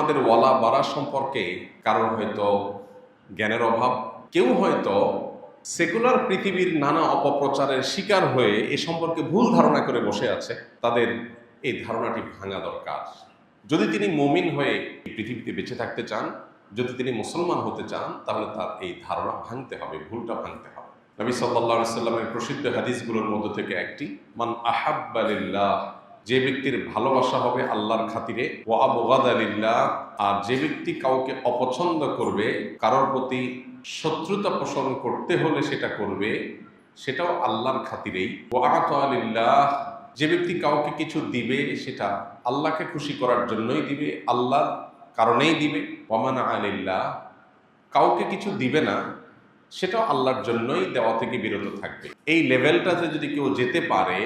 আমাদের ওয়ালা বাড়া সম্পর্কে কারণ হয়তো জ্ঞানের অভাব, কেউ হয়তো সেকুলার পৃথিবীর নানা অপপ্রচারের শিকার হয়ে এ সম্পর্কে ভুল ধারণা করে বসে আছে। তাদের এই ধারণাটি ভাঙা দরকার। যদি তিনি মমিন হয়ে পৃথিবীতে বেঁচে থাকতে চান, যদি তিনি মুসলমান হতে চান, তাহলে তার এই ধারণা ভাঙতে হবে, ভুলটা ভাঙতে হবে। নবী সাল্লাহ সাল্লামের প্রসিদ্ধ হাদিসগুলোর মধ্যে থেকে একটি, মান আহাব্বালিল্লাহ যে ব্যক্তির ভালোবাসা হবে আল্লাহর খাতিরে ও আবগাদ আলিল্লাহ আর যে ব্যক্তি কাউকে অপছন্দ করবে, কারোর প্রতি শত্রুতা পোষণ করতে হলে সেটা করবে, সেটাও আল্লাহর খাতিরেই। ও আলিল্লাহ যে ব্যক্তি কাউকে কিছু দিবে, সেটা আল্লাহকে খুশি করার জন্যই দিবে, আল্লাহর কারণেই দিবে। ওমানা আলিল্লাহ, কাউকে কিছু দিবে না, সেটাও আল্লাহর জন্যই দেওয়া থেকে বিরত থাকবে। এই লেভেলটাতে যদি কেউ যেতে পারে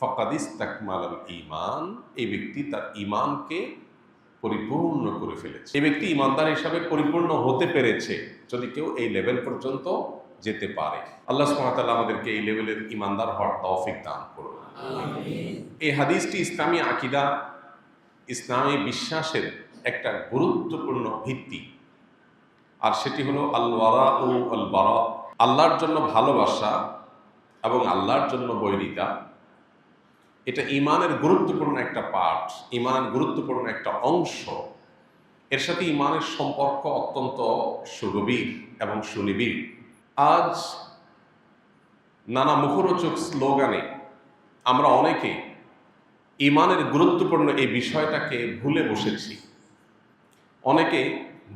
ফকাদিস তাকমাল ইমান এই ব্যক্তি তার ইমানকে পরিপূর্ণ করে ফেলেছে। এই ব্যক্তি ইমানদার হিসাবে পরিপূর্ণ হতে পেরেছে, যদি কেউ এই লেভেল পর্যন্ত যেতে পারে। আল্লাহ সুবহানাহু আমাদেরকে এই লেভেলের ইমানদার হওয়ার তৌফিক দান করুন। এই হাদিসটি ইসলামী আকিদা, ইসলামী বিশ্বাসের একটা গুরুত্বপূর্ণ ভিত্তি। আর সেটি হলো আল্লাহরা ও আল আল্লাহর জন্য ভালোবাসা এবং আল্লাহর জন্য বৈরিতা। এটা ইমানের গুরুত্বপূর্ণ একটা পার্ট ইমানের গুরুত্বপূর্ণ একটা অংশ। এর সাথে ইমানের সম্পর্ক অত্যন্ত সুগভীর এবং সুনিবিড়। আজ নানা মুখরোচক স্লোগানে আমরা অনেকে ইমানের গুরুত্বপূর্ণ এই বিষয়টাকে ভুলে বসেছি। অনেকে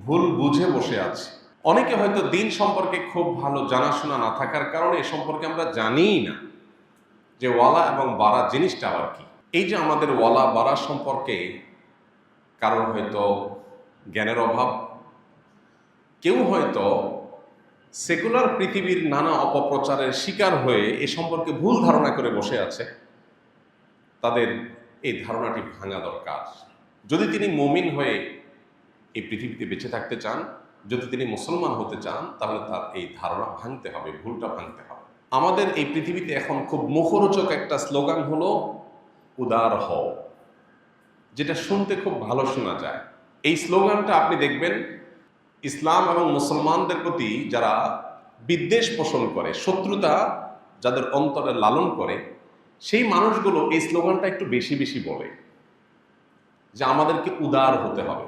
ভুল বুঝে বসে আছে। অনেকে হয়তো দিন সম্পর্কে খুব ভালো জানাশোনা না থাকার কারণে এ সম্পর্কে আমরা জানিই না। যে ওয়ালা এবং বাড়া জিনিসটা আবার কি? এই যে আমাদের ওয়ালা বাড়া সম্পর্কে কারণ হয়তো জ্ঞানের অভাব, কেউ হয়তো সেকুলার পৃথিবীর নানা অপপ্রচারের শিকার হয়ে এ সম্পর্কে ভুল ধারণা করে বসে আছে। তাদের এই ধারণাটি ভাঙা দরকার। যদি তিনি মমিন হয়ে এই পৃথিবীতে বেঁচে থাকতে চান, যদি তিনি মুসলমান হতে চান, তাহলে তার এই ধারণা ভাঙতে হবে, ভুলটা ভাঙতে হবে। আমাদের এই পৃথিবীতে এখন খুব মুখরোচক একটা স্লোগান হলো, উদার হও যেটা শুনতে খুব ভালো শোনা যায়। এই স্লোগানটা আপনি দেখবেন, ইসলাম এবং মুসলমানদের প্রতি যারা বিদ্বেষ পোষণ করে, শত্রুতা যাদের অন্তরে লালন করে, সেই মানুষগুলো এই স্লোগানটা একটু বেশি বেশি বলে যে আমাদেরকে উদার হতে হবে,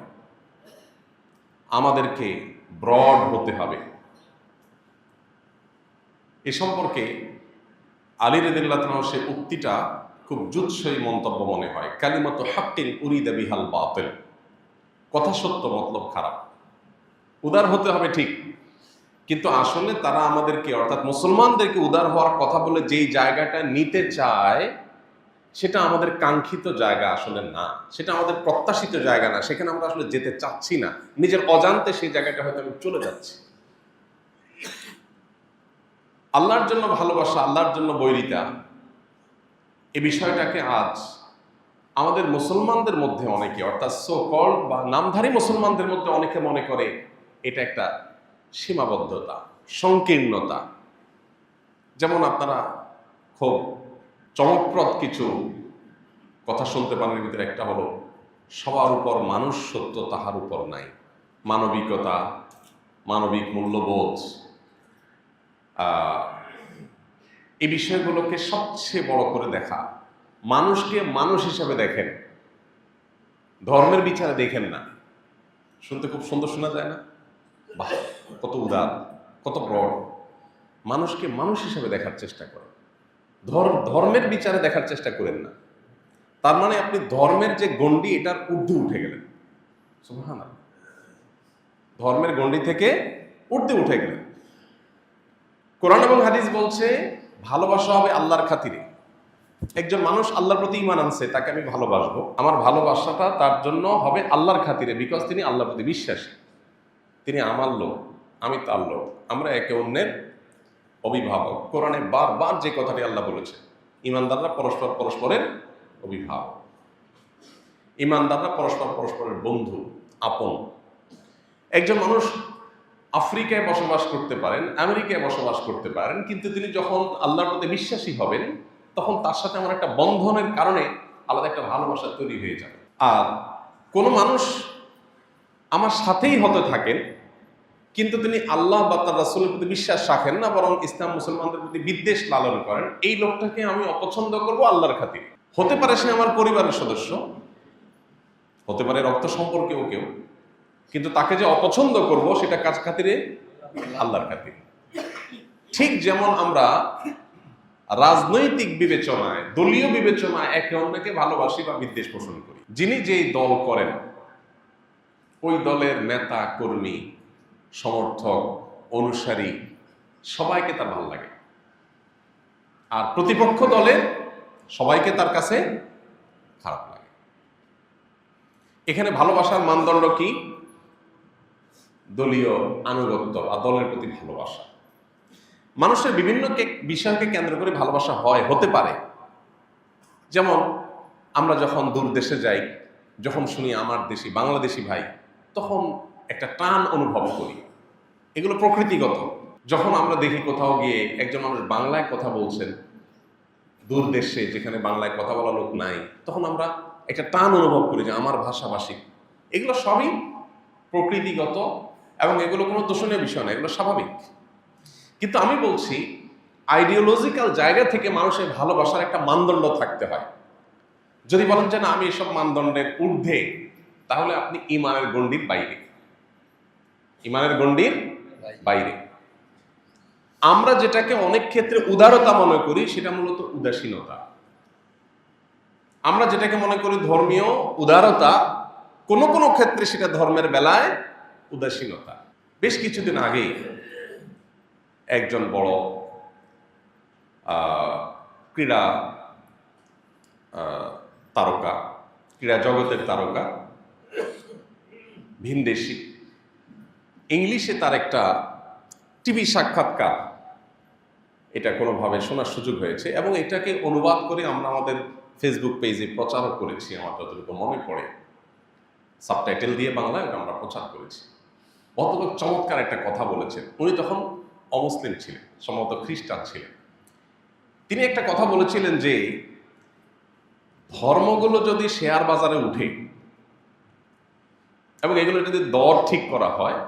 আমাদেরকে ব্রড হতে হবে। এ সম্পর্কে আলী রেদুল্লাহ সে উক্তিটা খুব জুৎসই মন্তব্য মনে হয়। কালিমত হাক্কিন উরিদা বিহাল বাতেল। কথা সত্য, মতলব খারাপ। উদার হতে হবে ঠিক। কিন্তু আসলে তারা আমাদেরকে, অর্থাৎ মুসলমানদেরকে উদার হওয়ার কথা বলে যেই জায়গাটা নিতে চায়, সেটা আমাদের কাঙ্ক্ষিত জায়গা আসলে না। সেটা আমাদের প্রত্যাশিত জায়গা না। সেখানে আমরা আসলে যেতে চাচ্ছি না। নিজের অজান্তে সেই জায়গাটা হয়তো আমি চলে যাচ্ছি। আল্লাহর জন্য ভালোবাসা, আল্লাহর জন্য বৈরিতা, এ বিষয়টাকে আজ আমাদের মুসলমানদের মধ্যে অনেকে, অর্থাৎ সো কল বা নামধারী মুসলমানদের মধ্যে অনেকে মনে করে এটা একটা সীমাবদ্ধতা, সংকীর্ণতা। যেমন আপনারা খুব চমকপ্রদ কিছু কথা শুনতে পারেন ভিতরে একটা হলো, সবার উপর মানুষ সত্য তাহার উপর নাই। মানবিকতা, মানবিক মূল্যবোধ এই বিষয়গুলোকে সবচেয়ে বড় করে দেখা। মানুষকে মানুষ হিসাবে দেখেন। ধর্মের বিচারে দেখেন না। শুনতে খুব সুন্দর শোনা যায় না? বাহ, কত উদার, কত ব্রড মানুষকে মানুষ হিসাবে দেখার চেষ্টা করেন। ধর্ম ধর্মের বিচারে দেখার চেষ্টা করেন না। তার মানে আপনি ধর্মের যে গণ্ডি, এটার ঊর্ধ্বে উঠে গেলেন। ধর্মের গণ্ডি থেকে ঊর্ধ্বে উঠে গেলেন। কোরআন এবং হাদিস বলছে, ভালোবাসা হবে আল্লাহর খাতিরে। একজন মানুষ আল্লাহর প্রতি ইমান আনছে, তাকে আমি ভালোবাসবো। আমার ভালোবাসাটা তার জন্য হবে আল্লাহর খাতিরে বিকজ তিনি আল্লাহর প্রতি বিশ্বাসী। তিনি আমার লোক, আমি তার লোক, আমরা একে অন্যের অভিভাবক। কোরআনে বারবার যে কথাটি আল্লাহ বলেছে ইমানদাররা পরস্পর পরস্পরের অভিভাবক। ইমানদাররা পরস্পর পরস্পরের বন্ধু, আপন। একজন মানুষ আফ্রিকায় বসবাস করতে পারেন, আমেরিকায় বসবাস করতে পারেন, কিন্তু তিনি যখন আল্লাহর প্রতি বিশ্বাসী হবেন, তখন তার সাথে আমার একটা বন্ধনের কারণে আলাদা একটা ভালোবাসা তৈরি হয়ে যাবে। আর কোনো মানুষ আমার সাথেই হতে থাকেন, কিন্তু তিনি আল্লাহ বা তার রাসুলের প্রতি বিশ্বাস রাখেন না, বরং ইসলাম মুসলমানদের প্রতি বিদ্বেষ লালন করেন। এই লোকটাকে আমি অপছন্দ করব আল্লাহর খাতিরে। হতে পারে সে আমার পরিবারের সদস্য, হতে পারে রক্ত সম্পর্কেও কেউ তাকে যে অপছন্দ করব সেটা কাজ খাতিরে? আল্লাহর খাতিরে। ঠিক যেমন আমরা রাজনৈতিক বিবেচনায়, দলীয় বিবেচনায় একে অন্যকে ভালোবাসি বা বিদ্বেষ পোষণ করি। যিনি যেই দল করেন, ওই দলের নেতা, কর্মী, সমর্থক, অনুসারী, সবাইকে তার ভালো লাগে। আর প্রতিপক্ষ দলের সবাইকে তার কাছে খারাপ লাগে। এখানে ভালোবাসার মানদণ্ড কি? দলীয় আনুগত্য বা দলের প্রতি ভালোবাসা। মানুষের বিভিন্ন বিষয়কে কেন্দ্র করে ভালোবাসা হয়, হতে পারে। যেমন, আমরা যখন দূর দেশে যাই, যখন শুনি আমার দেশি, বাংলাদেশি ভাই, তখন একটা টান অনুভব করি। এগুলো প্রকৃতিগত। যখন আমরা দেখি কোথাও গিয়ে একজন মানুষ বাংলায় কথা বলছেন, দূর দেশে যেখানে বাংলায় কথা বলা লোক নাই, তখন আমরা একটা টান অনুভব করি যে আমার ভাষাভাষী। এগুলো সবই প্রকৃতিগত এবং এগুলো কোনো দূষণীয় বিষয় না, এগুলো স্বাভাবিক। কিন্তু আমি বলছি আইডিওলজিক্যাল জায়গা থেকে মানুষের ভালোবাসার একটা মানদণ্ড থাকতে হয়। যদি বলেন যে না, আমি এসব মানদণ্ডের ঊর্ধ্বে, তাহলে আপনি ইমানের গণ্ডির বাইরে। ইমানের গণ্ডির বাইরে। আমরা যেটাকে অনেক ক্ষেত্রে উদারতা মনে করি, সেটা মূলত উদাসীনতা। আমরা যেটাকে মনে করি ধর্মীয় উদারতা, কোনো কোনো ক্ষেত্রে সেটা ধর্মের বেলায় উদাসীনতা। বেশ কিছুদিন আগেই একজন বড় ক্রীড়া তারকা, ক্রীড়া জগতের তারকা ভিনদেশি ইংলিশে তার একটা টিভি সাক্ষাৎকার। এটা কোনোভাবে শোনার সুযোগ হয়েছে এবং এটাকে অনুবাদ করে আমরা আমাদের ফেসবুক পেজে প্রচারও করেছি, আমার যতটুকু মনে পড়ে। সাবটাইটেল দিয়ে বাংলায় আমরা প্রচার করেছি। ভদ্রলোক চমৎকার একটা কথা বলেছেন। উনি তখন অমুসলিম ছিলেন, সম্ভবত খ্রিস্টান ছিলেন। তিনি একটা কথা বলেছিলেন যে, ধর্মগুলো যদি শেয়ার বাজারে উঠে এবং এগুলো যদি দর ঠিক করা হয়,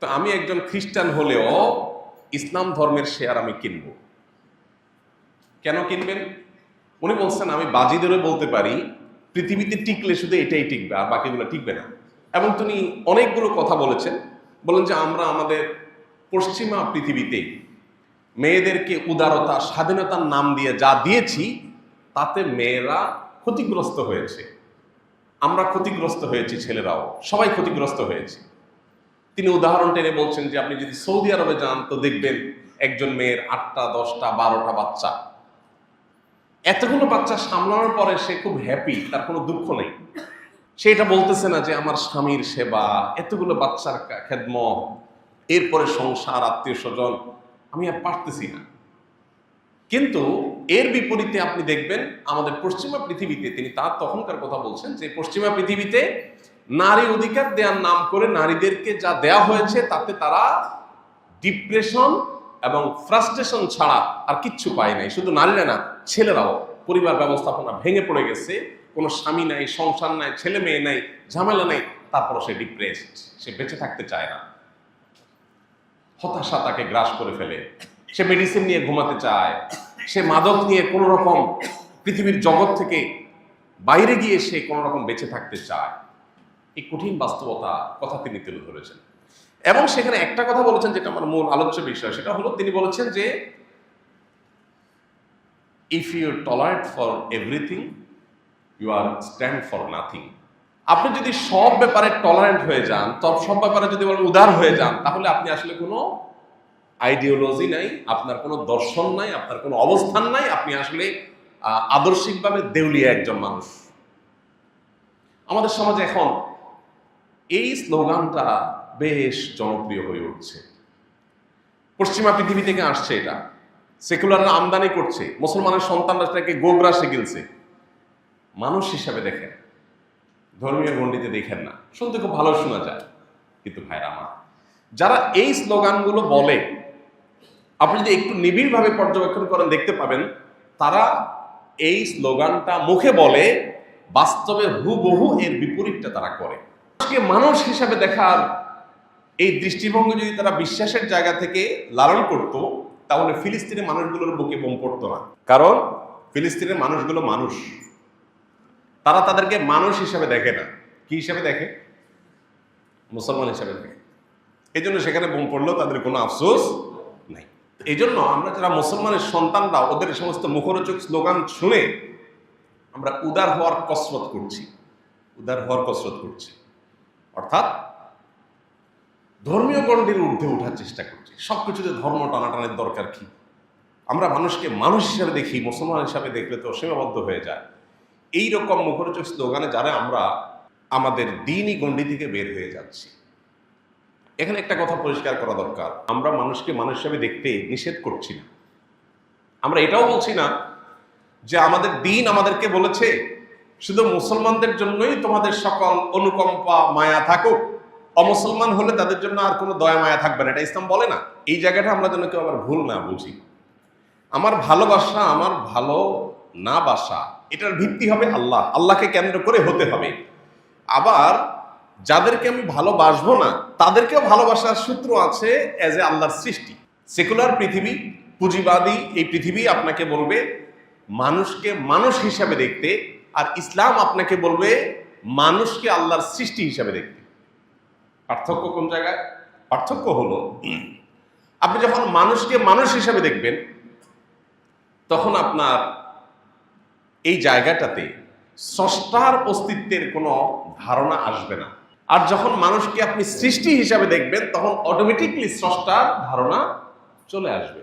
তো আমি একজন খ্রিস্টান হলেও ইসলাম ধর্মের শেয়ার আমি কিনব। কেন কিনবেন? উনি বলছেন, আমি বাজি ধরে বলতে পারি, পৃথিবীতে টিকলে শুধু এটাই টিকবে, আর বাকিগুলো টিকবে না। এবং তিনি অনেকগুলো কথা বলেছেন। বলেন যে আমরা আমাদের পশ্চিমা পৃথিবীতে মেয়েদেরকে উদারতা, স্বাধীনতার নাম দিয়ে যা দিয়েছি, তাতে মেয়েরা ক্ষতিগ্রস্ত হয়েছে। আমরা ক্ষতিগ্রস্ত হয়েছি ছেলেরাও, সবাই ক্ষতিগ্রস্ত হয়েছে। তিনি উদাহরণ টেনে বলছেন যে আপনি যদি সৌদি আরবে যান, তো দেখবেন একজন মেয়ের আটটা, দশটা, বারোটা বাচ্চা। এতগুলো বাচ্চা সামলানোর পরে সে খুব হ্যাপি তার কোনো দুঃখ নেই। সে এটা বলতেছে না যে আমার স্বামীর সেবা, এতগুলো বাচ্চার খেদমত, এরপরে সংসার, আত্মীয় স্বজন, আমি আর পারতেছি না। কিন্তু এর বিপরীতে আপনি দেখবেন আমাদের পশ্চিমা পৃথিবীতে, তিনি তার তখনকার কথা বলছেন যে পশ্চিমা পৃথিবীতে নারী অধিকার দেওয়ার নাম করে নারীদেরকে যা দেয়া হয়েছে, তাতে তারা ডিপ্রেশন এবং ফ্রাস্ট্রেশন ছাড়া আর কিচ্ছু পায় নাই। শুধু নারীরা না, ছেলেরাও, পরিবার ব্যবস্থাপনা ভেঙে পড়ে গেছে। কোনো স্বামী নাই, সংসার নাই, ছেলে মেয়ে নাই, ঝামেলা নেই, তারপরও সে ডিপ্রেসড সে বেঁচে থাকতে চায় না। হতাশা তাকে গ্রাস করে ফেলে। সে মেডিসিন নিয়ে ঘুমাতে চায়। সে মাদক নিয়ে কোনো রকম পৃথিবীর জগৎ থেকে বাইরে গিয়ে সে কোনো রকম বেঁচে থাকতে চায়। এই কঠিন বাস্তবতা কথা তিনি তুলে ধরেছেন। এবং সেখানে একটা কথা বলেছেন যেটা আমার মূল আলোচ্য বিষয়, সেটা হলো তিনি বলেছেন যে if you tolerate for everything you are stand for nothing আপনি যদি সব ব্যাপারে টলারেন্ট হয়ে যান, সব ব্যাপারে যদি বলেন উদার হয়ে যান, তাহলে আপনি আসলে কোনো আইডিওলজি নাই, আপনার কোনো দর্শন নাই, আপনার কোনো অবস্থান নাই, আপনি আসলে আদর্শিকভাবে দেউলিয়া একজন মানুষ। আমাদের সমাজে এখন এই স্লোগানটা বেশ জনপ্রিয় হয়ে উঠছে। পশ্চিমা পৃথিবী থেকে আসছে এটা। সেকুলাররা আমদানি করছে। মুসলমানের সন্তানরা সেটাকে গোগ্রাসে গিলছে মানুষ হিসাবে দেখেন। ধর্মীয় গণ্ডিতে দেখেন না। শুনতে খুব ভালো শোনা যায়। কিন্তু ভাইরা আমার। যারা এই স্লোগানগুলো বলে, আপনি যদি একটু নিবিড়ভাবে পর্যবেক্ষণ করেন, দেখতে পাবেন, তারা এই স্লোগানটা মুখে বলে, বাস্তবে হুবহু এর বিপরীতটা তারা করে। আজকে মানুষ হিসাবে দেখার এই দৃষ্টিভঙ্গি যদি তারা বিশ্বাসের জায়গা থেকে লালন করত, তাহলে ফিলিস্তিনের মানুষগুলোর বুকে বোম পড়তো না। কারণ, ফিলিস্তিনের মানুষগুলো মানুষ। তারা তাদেরকে মানুষ হিসাবে দেখে না। কি হিসাবে দেখে? মুসলমান হিসাবে দেখে। এই জন্য সেখানে বোম পড়লেও তাদের কোনো আফসোস নাই। এই জন্য আমরা যারা মুসলমানের সন্তানরা, ওদের সমস্ত মুখরোচক স্লোগান শুনে আমরা উদার হওয়ার কসরত করছি। উদার হওয়ার কসরত করছি। অর্থাৎ ধর্মীয় গণ্ডির ঊর্ধ্বে ওঠার চেষ্টা করছি। সব কিছুতে ধর্ম টানাটানের দরকার কি? আমরা মানুষকে মানুষ হিসাবে দেখি, মুসলমান হিসাবে দেখলে তো সীমাবদ্ধ হয়ে যায়। এই রকম মুখরোচক স্লোগানে যারা আমরা আমাদের দিনই গণ্ডি থেকে বের হয়ে যাচ্ছি। এখানে একটা কথা পরিষ্কার করা দরকার। আমরা মানুষকে মানুষ হিসাবে দেখতে নিষেধ করছি না। আমরা এটাও বলছি না যে আমাদের দিন আমাদেরকে বলেছে, শুধু মুসলমানদের জন্যই তোমাদের সকল অনুকম্পা, মায়া থাকুক। অমুসলমান হলে তাদের জন্য আর কোনো দয়া মায়া থাকবে না। এটা ইসলাম বলে না। এই জায়গাটা আমরা যেন কেউ আবার ভুল না বুঝি। আমার ভালোবাসা, আমার ভালো না বাসা, এটার ভিত্তি হবে আল্লাহ। আল্লাহকে কেন্দ্র করে হতে হবে। আবার যাদেরকে আমি ভালোবাসবো না, তাদেরকেও ভালোবাসার সূত্র আছে অ্যাজ এ আল্লাহর সৃষ্টি। সেকুলার পৃথিবী, পুঁজিবাদী, এই পৃথিবী আপনাকে বলবে মানুষকে মানুষ হিসাবে দেখতে, আর ইসলাম আপনাকে বলবে মানুষকে আল্লাহর সৃষ্টি হিসাবে দেখতে। পার্থক্য কোন জায়গায়? পার্থক্য হলো, আপনি যখন মানুষকে মানুষ হিসাবে দেখবেন, তখন আপনার এই জায়গাটাতে স্রষ্টার অস্তিত্বের কোনো ধারণা আসবে না। আর যখন মানুষকে আপনি সৃষ্টি হিসাবে দেখবেন, তখন অটোমেটিকলি স্রষ্টার ধারণা চলে আসবে।